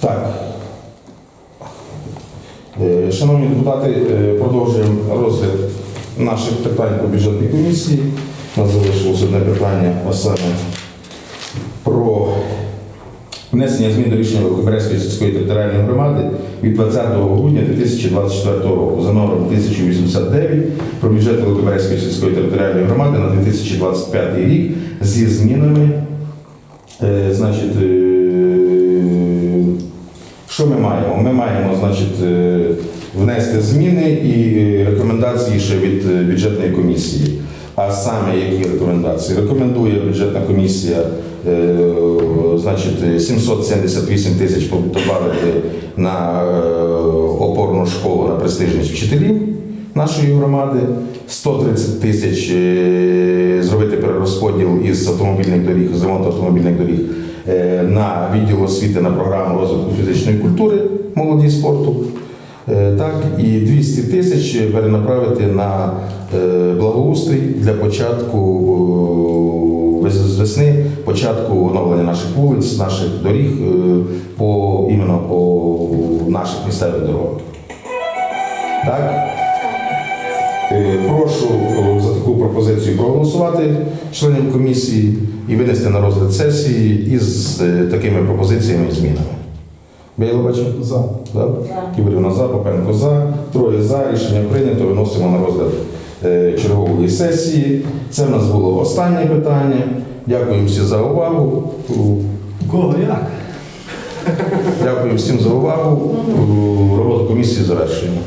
Так. Е, Шановні депутати, е, продовжуємо розгляд наших питань по бюджетній комісії. У нас залишилось одне питання, а саме про внесення змін до рішення Великоберезької сільської територіальної громади від 20 грудня 2024 року за номером 1089 про бюджет Великоберезької сільської територіальної громади на 2025 рік зі змінами. Е, Значить, що ми маємо? Ми маємо, значить, е, внести зміни і рекомендації ще від е, бюджетної комісії. А саме які рекомендації? Рекомендує бюджетна комісія е, значить, 778 тисяч додати на опорну школу на престижність вчителів нашої громади, 130 тисяч зробити перерозподіл із автомобільних доріг, з ремонту автомобільних доріг на відділ освіти на програму розвитку фізичної культури, молоді спорту. Е, Так, і 200 тисяч перенаправити на е, благоустрій для початку е, з весни, початку оновлення наших вулиць, наших доріг е, по іменно по наших місцевих дорогах. Так? Е, Прошу е, за таку пропозицію проголосувати членів комісії і винести на розгляд сесії із е, такими пропозиціями і змінами. Бейлович? За. За. Кіберівна за, Попенко за. Троє за. Рішення прийнято. Виносимо на розгляд чергової сесії. Це в нас було останнє питання. Дякую всім за увагу. Кого як? Дякую всім за увагу. Роботу комісії завершуємо.